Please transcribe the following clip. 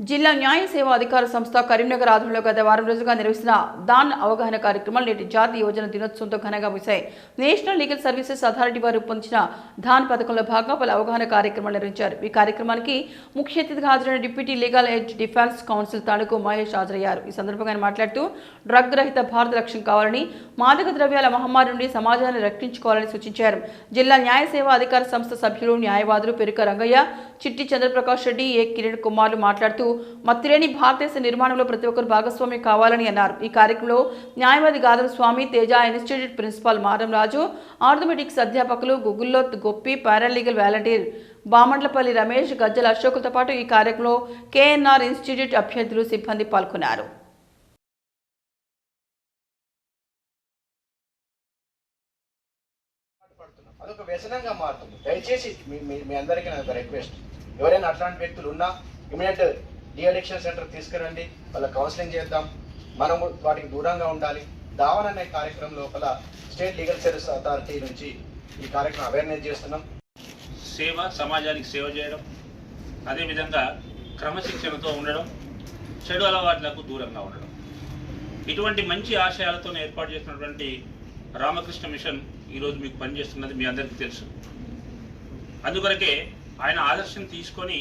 జిల్లా న్యాయ సేవా అధికార సంస్థ కరీంనగర్ ఆధ్వర్యంలో గత వారం రోజులుగా నిర్వహిస్తున్న దాన్ అవగాహన కార్యక్రమాలు నేటి జాతీయ యోజన దినోత్సవంతో ఘనంగా ముగిశాయి. నేషనల్ లీగల్ సర్వీసెస్ అథారిటీ వారు రూపొందించిన దాన్ పథకంలో భాగంగా పలు అవగాహన కార్యక్రమాలు నిర్వహించారు. ఈ కార్యక్రమానికి ముఖ్య అతిథిగా హాజరైన deputy legal aid defence counsel తాలూకు మహేష్ హాజరయ్యారు. ఈ సందర్భంగా ఆయన మాట్లాడుతూ డ్రగ్ రహిత భారత లక్ష్యం కావాలని మాదక ద్రవ్యాల మహమ్మారి నుండి సమాజాన్ని రక్షించుకోవాలని సూచించారు. జిల్లా న్యాయ సేవా అధికార సంస్థ సభ్యులు న్యాయవాదులు పెరుక రంగయ్య చిట్టి చంద్రప్రకాష్ రెడ్డి ఏ కిరణ్ కుమార్లు మాట్లాడుతూ మత్తిరేని భారతదేశ నిర్మాణంలో ప్రతి ఒక్కరు భాగస్వామ్యం కావాలని అన్నారు. ఈ కార్యక్రమంలో న్యాయవాది Gadara Swamy Teja institute principal Maramraju arithmetics అధ్యాపకులు గుగుల్లో గొప్పి పారాలీగల్ వాలంటీర్ బామండ్లపల్లి రమేష్ గజ్జల అశోకులతో పాటు ఈ కార్యక్రమంలో కేఎన్ఆర్ ఇన్స్టిట్యూట్ అభ్యర్థులు సిబ్బంది పాల్గొన్నారు. అదొక వ్యసనంగా మారుతుంది. దయచేసి మీ- మీ అందరికీ నాకు రిక్వెస్ట్ ఎవరైనా అట్లాంటి వ్యక్తులు ఉన్నా ఇమీడియట్ డి అడిక్షన్ సెంటర్ తీసుకురండి వాళ్ళ కౌన్సిలింగ్ చేద్దాం. మనము వాటికి దూరంగా ఉండాలి. దావన్ అనే కార్యక్రమం లోపల స్టేట్ లీగల్ సర్వీస్ అథారిటీ నుంచి ఈ కార్యక్రమం అవేర్నెస్ చేస్తున్నాం. సేవ సమాజానికి సేవ చేయడం అదేవిధంగా క్రమశిక్షణతో ఉండడం చెడు అలవాట్లకు దూరంగా ఉండడం. ఇటువంటి మంచి ఆశయాలతో ఏర్పాటు చేసినటువంటి రామకృష్ణ మిషన్ ఈరోజు మీకు పనిచేస్తున్నది మీ అందరికీ తెలుసు. అందుకొరకే ఆయన ఆదర్శం తీసుకొని